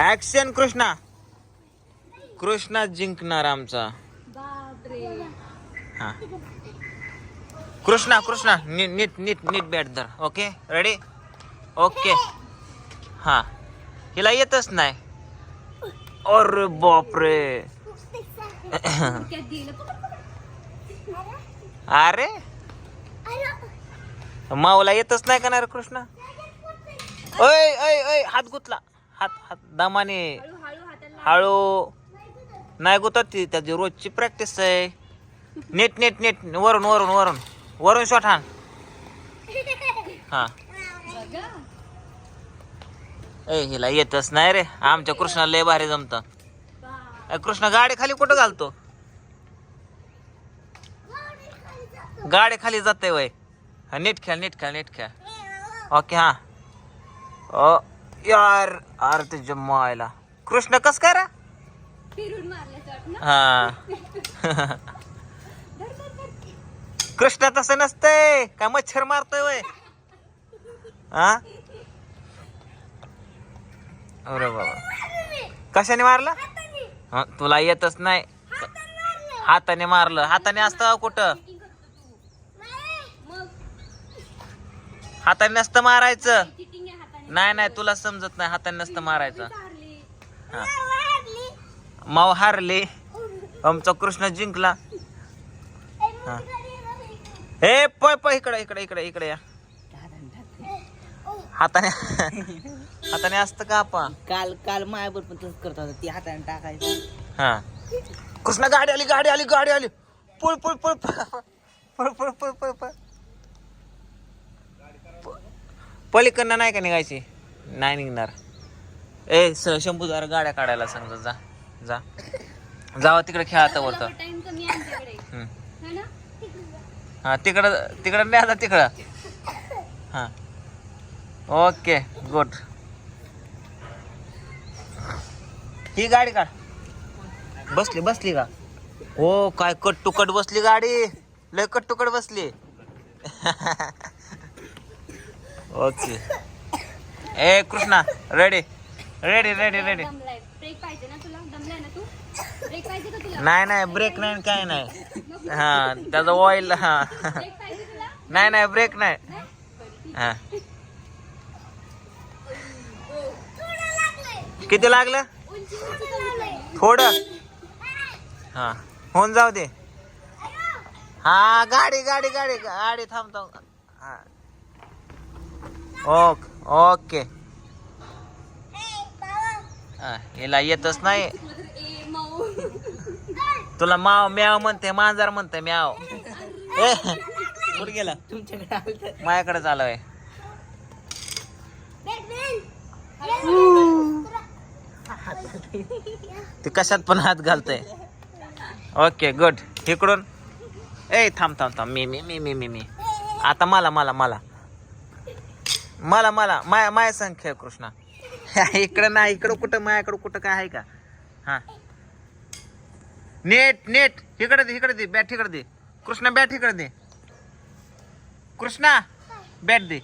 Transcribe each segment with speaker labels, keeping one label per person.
Speaker 1: Action Krishna Krishna जिंकणार आमचा. हा. कृष्णा कृष्णा नीट नीट नीट नीट बॅट धर. ओके रेडी ओके हा. हिला येतच नाही. अरे बापरे. अरे? माऊला येतच नाही का ना रे कृष्णा ओय ओय ओय हात गुतला. हात हात दमाने. हळू नाही गुतत ती त्याची रोजची प्रॅक्टिस आहे. नीट नीट नीट. वरून वरून वरून. वरून शॉट हाण. हा. ए हिला येतच नाही रे. आमच्या कृष्णाला लय भारी जमत. कृष्ण गाडी खाली कुठं घालतो? गाडी खाली जाते वय. हा नीट खेळ नीट खेळ नीट खेळ. ओके हा. ओ. यार अरे तुझ्या मायला कृष्ण कस काय रे? हा. कृष्ण तसं नसतंय. काय मच्छर मारतोय वय? हा? अरे बाबा. कशाने मारलं? हा, तुला येतच नाही. हाताने मारलं. हाताने असतं का कुठं? हाताने नसतं मारायचं. नाही नाही तुला समजत नाही हाताने नसतं मारायचं. हा. माव हारले. आमचा कृष्ण जिंकला. हा. हे पय पय इकडे. इकडे इकडे इकडे या. हाताने हाताने असतं का आपण
Speaker 2: काल काल मायावर पण तसंच करत होता ती हाताने टाकायचं.
Speaker 1: हा. कृष्ण गाडी आली गाडी आली गाडी आली. पळ पळ पळ पळ. पळ पळ पळ पळ पळ. पलीकडनं नाही का निघायची? नाही निघणार. ए स शंभू जरा गाड्या काढायला सांग जा जा. जावा तिकडे खेळा आता वरतं.
Speaker 3: है
Speaker 1: हा तिकडं तिकडं नाही आता तिकडं. हा. Okay good. ही गाडी काढ. बसली बसली का? हो काय कट टू कट बसली गाडी. लय कट टू कट बसली. ओके ए Krishna ready ready ready ready
Speaker 3: break पाहिजे ना तुला दमलाय ना तू ब्रेक पाहिजे का तुला
Speaker 1: नाही नाही ब्रेक नाही काय नाही. हा त्याचं ऑइल हा.
Speaker 3: ब्रेक पाहिजे तुला
Speaker 1: नाही नाही ब्रेक नाही. हा. किती लागलं? थोडं. हा. होऊन जाऊ दे. हा गाडी गाडी गाडी गाडी थांब थांब. हा. ओके ओके हा, हिला येतच नाही.
Speaker 3: तुला
Speaker 1: माव म्याव म्हणते मांजर म्हणते म्याव. ए कुठे गेला
Speaker 2: तुमच्याकडे
Speaker 1: माझ्याकडे चालू ते कशात पण हात घालतय. ओके गुड इकडून. ए थांब थांब थांब. मी मी मी मी मी मी. आता मला मला मला. मला मला माया माया संख्या कृष्णा. इकडं नाही इकडं कुठं माझ्याकडं कुठं काय आहे का? हा. नेट नेट इकडे दे इकडे दे बॅट इकडे दे. कृष्णा बॅट इकडे दे. कृष्णा बॅट दे.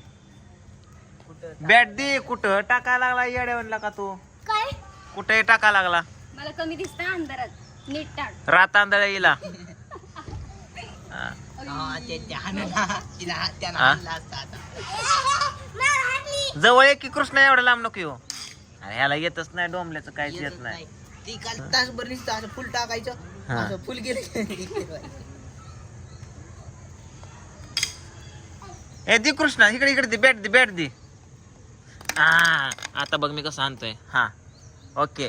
Speaker 1: बॅट दे कुठं? टाकायला लागला येड्यावनला का तू?
Speaker 3: काय?
Speaker 1: कुठे टाका लागला.
Speaker 3: मला कमी दिसत अंधारात. नीट टाक.
Speaker 1: रात आंधळा येईला.
Speaker 2: तिला
Speaker 1: जवळ ये की कृष्ण एवढा लांब नको येऊ. अरे ह्याला येतच नाही डोंबल्याचं काहीच येत नाही.
Speaker 2: नाही. ती काल तासभर नुसतं असं फुल टाकायचं
Speaker 1: हा.
Speaker 2: असं फुल गेलं.
Speaker 1: ए दे कृष्णा इकडे इकडे दे बॅट दे बॅट दे. हा आता बघ मी कसं आणतोय. हा ओके.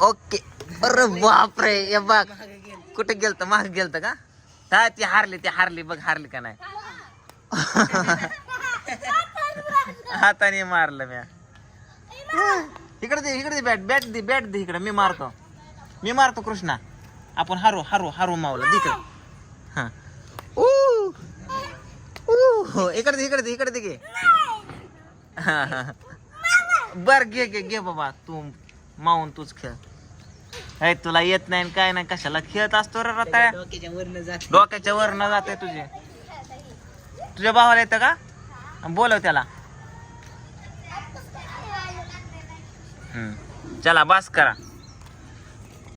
Speaker 1: ओके. अरे बापरे हे बघ. कुठे गेलत? माग गेलत का? काय ती हारली ती हारली बघ हारली का नाही. हाताने मारलं म्या. इकडे दे इकडे दे बॅट बॅट दे बॅट दे इकडे. मी मारतो. मी मारतो कृष्णा. आपण हारू हारू हारू मावला. दे इकडे. हा. ऊ ऊ. हो, इकडे दे इकडे दे इकडे दे घे. बर घे घे घे बाबा. तू मावून तूच खेळ. ए तुला येत नाही काय नाही कशाला खेळत असतो रे रताळ्या?
Speaker 2: डोक्याच्या वरनं जात.
Speaker 1: डोक्याच्या जाते तुझे. तुझ्या भावाला येतं का? बोलव त्याला. चला बस करा.